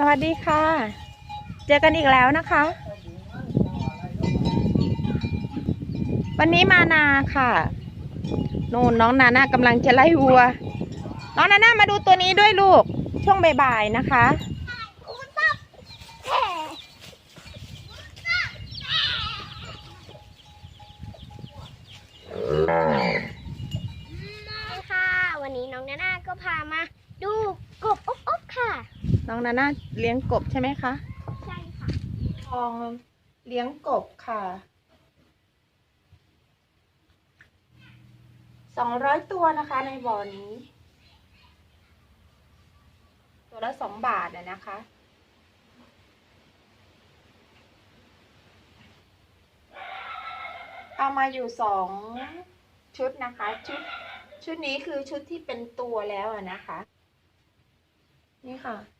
สวัสดีค่ะ เจอกันอีกแล้วนะคะ วันนี้มานาค่ะนู่นน้องนาน่ากำลังจะไล่วัว น้องนาน่ามาดูตัวนี้ด้วยลูก ช่วงบ่ายๆนะคะ ค่ะ วันนี้น้องนาน่าก็พามาดู น้องนาน่าเลี้ยงกบใช่ไหมคะใช่ค่ะทองเลี้ยงกบค่ะสองร้อยตัวนะคะในบ่อนี้ ตัวละสองบาทอะนะคะเอามาอยู่สองชุดนะคะ ชุดชุดนี้คือชุดที่เป็นตัวแล้วอะนะคะ นี่ค่ะ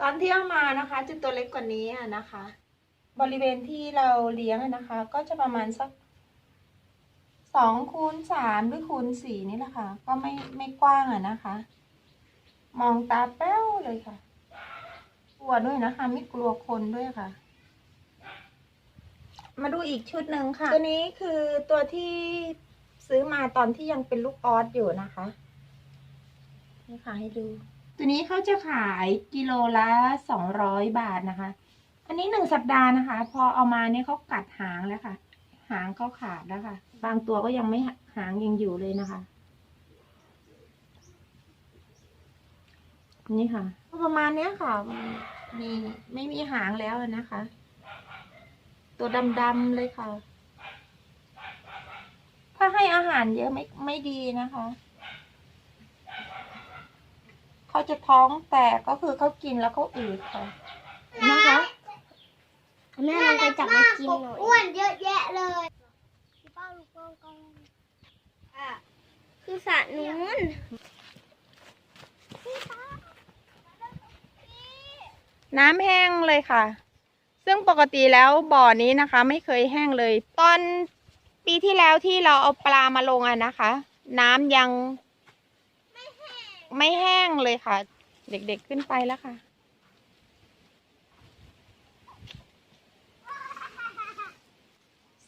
ตอนที่เอามานะคะจะตัวเล็กกว่านี้นะคะ บริเวณที่เราเลี้ยงนะคะ ก็จะประมาณสักสองคูณสามหรือคูณสี่นี่แหละค่ะ ก็ไม่ไม่กว้างอะนะคะ มองตาแป้วเลยค่ะ กลัวด้วยนะคะ ไม่กลัวคนด้วยค่ะ มาดูอีกชุดหนึ่งค่ะ ตัวนี้คือตัวที่ซื้อมาตอนที่ยังเป็นลูกออสอยู่นะคะนี่ค่ะให้ดู ตัวนี้เขาจะขายกิโลละสองร้อยบาทนะคะ อันนี้หนึ่งสัปดาห์นะคะ พอเอามาเนี่ยเขากัดหางแล้วค่ะ หางเขาขาดแล้วค่ะ บางตัวก็ยังไม่หางยังอยู่เลยนะคะ นี่ค่ะก็ประมาณเนี้ยค่ะ มีไม่มีหางแล้วนะคะ ตัวดำๆเลยค่ะ ถ้าให้อาหารเยอะไม่ไม่ดีนะคะ เขาจะท้องแตกก็คือเขากินแล้วเขาอืดค่ะนะคะแม่ลองไปจับมากินหน่อยอ้วนเยอะแยะเลยพี่ป้าลูกกองกองอะคือสระนู้นน้ำแห้งเลยค่ะ ซึ่งปกติแล้วบ่อนี้นะคะ ไม่เคยแห้งเลย ตอนปีที่แล้วที่เราเอาปลามาลงอะนะคะ น้ำยัง ไม่แห้งเลยค่ะ เด็กๆขึ้นไปแล้วค่ะ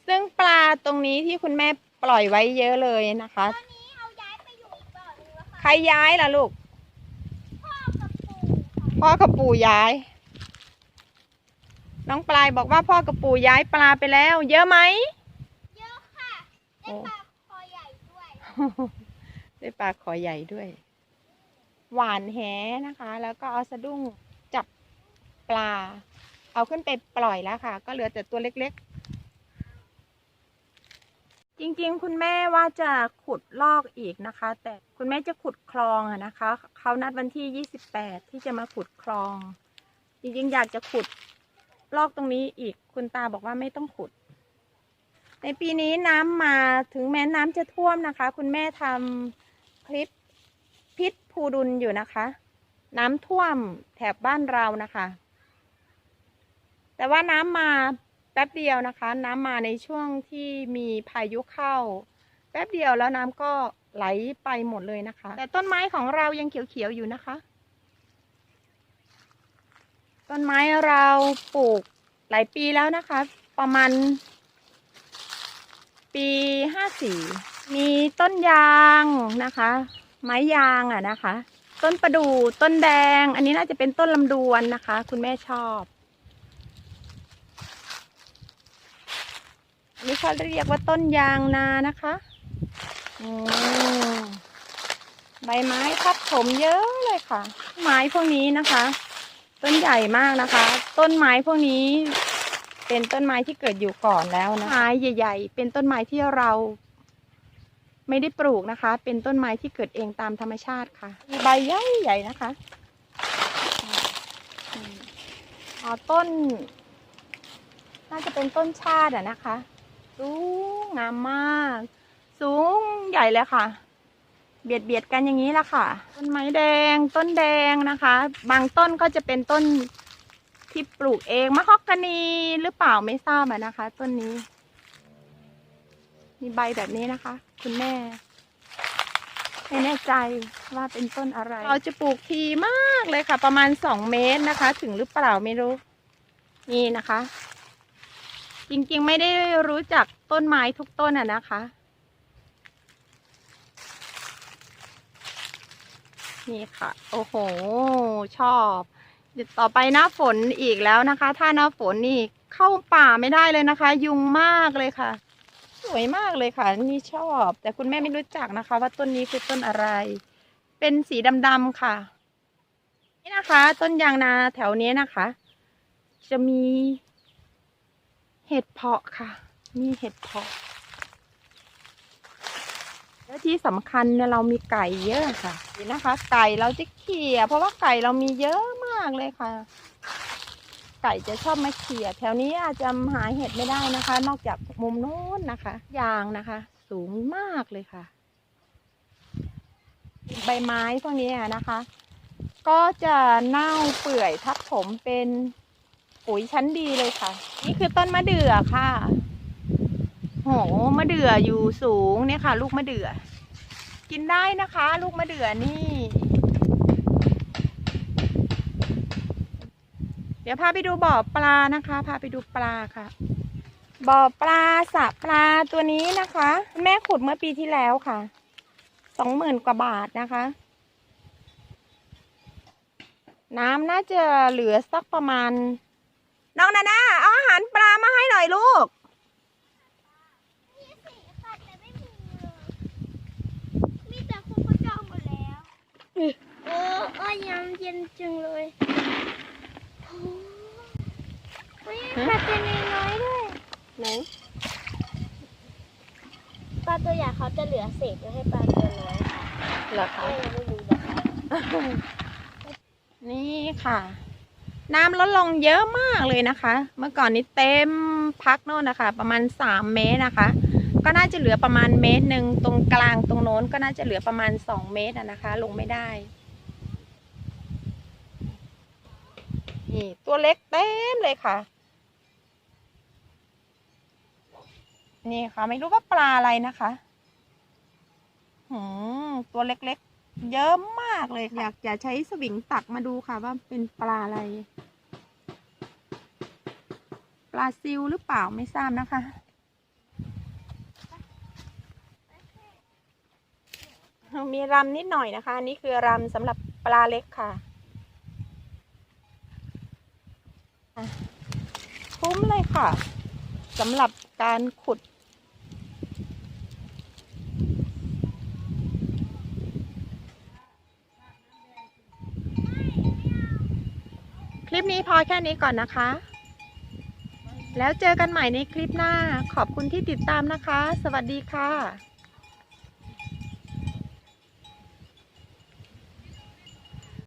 ซึ่งปลาตรงนี้ที่คุณแม่ปล่อยไว้เยอะเลยนะคะตอนนี้เอาย้ายไปอยู่อีกบ่อหนึงแล้วค่ะใครย้ายล่ะลูกพ่อกับปู่ค่ะพ่อกับปู่ย้าย น้องปลายบอกว่าพ่อกับปู่ย้ายปลาไปแล้ว เยอะไหมเยอะค่ะโอ้ได้ปลาคอใหญ่ด้วยได้ปลาขอใหญ่ด้วย หวานแหนะคะ แล้วก็เอาสะดุ้งจับปลา เอาขึ้นไปปล่อยแล้วค่ะ ก็เหลือแต่ตัวเล็กๆ จริงๆ คุณแม่ว่าจะขุดลอกอีกนะคะ แต่คุณแม่จะขุดคลองนะคะเขานัดวันที่ 28 ที่จะมาขุดคลอง จริงๆ อยากจะขุดลอกตรงนี้อีกคุณตาบอกว่าไม่ต้องขุด ในปีนี้น้ำมาถึงแม้น้ำจะท่วมนะคะ คุณแม่ทำคลิป ภูดุลอยู่นะคะ น้ำท่วมแถบบ้านเรานะคะ แต่ว่าน้ำมาแป๊บเดียวนะคะ น้ำมาในช่วงที่มีพายุเข้า แป๊บเดียวแล้วน้ำก็ไหลไปหมดเลยนะคะ แต่ต้นไม้ของเรายังเขียวๆอยู่นะคะ ต้นไม้เราปลูกหลายปีแล้วนะคะ ประมาณ ปีห้าสี่มีต้นยางนะคะ ไม้ยางอะนะคะ ต้นประดู่ต้นแดง อันนี้น่าจะเป็นต้นลำดวนนะคะ คุณแม่ชอบอันนี้เขาเรียกว่าต้นยางนานะคะอืมใบไม้ทับถมเยอะเลยค่ะ ไม้พวกนี้นะคะ ต้นใหญ่มากนะคะ ต้นไม้พวกนี้ เป็นต้นไม้ที่เกิดอยู่ก่อนแล้วนะไม้ใหญ่ ๆ เป็นต้นไม้ที่เรา ไม่ได้ปลูกนะคะ เป็นต้นไม้ที่เกิดเองตามธรรมชาติค่ะ มีใบใหญ่ใหญ่ๆนะคะอืมอ๋อต้น น่าจะเป็นต้นชาติอะนะคะ สูงงามมาก สูงใหญ่เลยค่ะ เบียดเบียดกันอย่างนี้ละค่ะ ต้นไม้แดง ต้นแดงนะคะ บางต้นก็จะเป็นต้นที่ปลูกเองมะฮอกกานีหรือเปล่าไม่ทราบอะนะคะ ต้นนี้ มีใบแบบนี้นะคะ คุณแม่ไม่แน่ใจว่าเป็นต้นอะไร เราจะปลูกทีมากเลยค่ะ ประมาณสองเมตรนะคะ ถึงหรือเปล่าไม่รู้ นี่นะคะ จริงๆไม่ได้รู้จักต้นไม้ทุกต้นอะนะคะ นี่ค่ะ โอ้โห ชอบเดี๋ยวต่อไปหน้าฝนอีกแล้วนะคะ ถ้าหน้าฝนนี่เข้าป่าไม่ได้เลยนะคะ ยุงมากเลยค่ะ วยมากเลยค่ะ นี่ชอบ แต่คุณแม่ไม่รู้จักนะคะ ว่าต้นนี้คือต้นอะไร เป็นสีดำๆค่ะ นี่นะคะ ต้นยางนาแถวนี้นะคะ จะมีเห็ดเพาะค่ะ มีเห็ดเพาะ และที่สำคัญเนี่ยเรามีไก่เยอะค่ะนี่นะคะ ไก่เราจะเขี่ยเพราะว่าไก่เรามีเยอะมากเลยค่ะ ไก่จะชอบมาเขี่ยแถวนี้อาจจะหาเห็ดไม่ได้นะคะ นอกจากมุมโน้นนะคะ ยางนะคะ สูงมากเลยค่ะ ใบไม้พวกนี้นะคะ ก็จะเน่าเปื่อยทับผมเป็นปุ๋ยชั้นดีเลยค่ะ นี่คือต้นมะเดื่อค่ะโหมะเดื่ออยู่สูงเนี่ยค่ะ ลูกมะเดื่อ กินได้นะคะ ลูกมะเดื่อนี่ เดี๋ยวพาไปดูบ่อปลานะคะ พาไปดูปลาค่ะ บ่อปลาสระปลาตัวนี้นะคะ แม่ขุดเมื่อปีที่แล้วค่ะสองหมื่นกว่าบาทนะคะ น้ำน่าจะเหลือสักประมาณ น้องนานาเอาอาหารปลามาให้หน่อยลูกมีสีค่ะแต่ไม่มีเลยมีแต่คนเขาจองหมดแล้วเออเอ้ยยังเย็นจังเลยโอ้เฮ้ยฮะ ปลาตัวน้อยๆด้วยไหนปลาตัวใหญ่เขาจะเหลือเศษไว้ให้ปลาตัวน้อยค่ะเหรอคะแม่ยังไม่รู้นะคะนี่ค่ะ น้ำลดลงเยอะมากเลยนะคะ เมื่อก่อนนี้เต็มพักโน่นนะคะ ประมาณสามเมตรนะคะ ก็น่าจะเหลือประมาณเมตรหนึ่งตรงกลางตรงโน้นก็น่าจะเหลือประมาณสองเมตรอะนะคะ ลงไม่ได้ นี่ตัวเล็กเต็มเลยค่ะ นี่ค่ะ ไม่รู้ว่าปลาอะไรนะคะหืมตัวเล็กๆ เยอะมากเลยค่ะอยากจะใช้สวิงตักมาดูค่ะว่าเป็นปลาอะไร ปลาซิวหรือเปล่าไม่ทราบนะคะมีรำนิดหน่อยนะคะอันนี่คือรำสำหรับปลาเล็กค่ะอะ คุ้มเลยค่ะสำหรับการขุด คลิปนี้พอแค่นี้ก่อนนะคะ แล้วเจอกันใหม่ในคลิปหน้า ขอบคุณที่ติดตามนะคะ สวัสดีค่ะ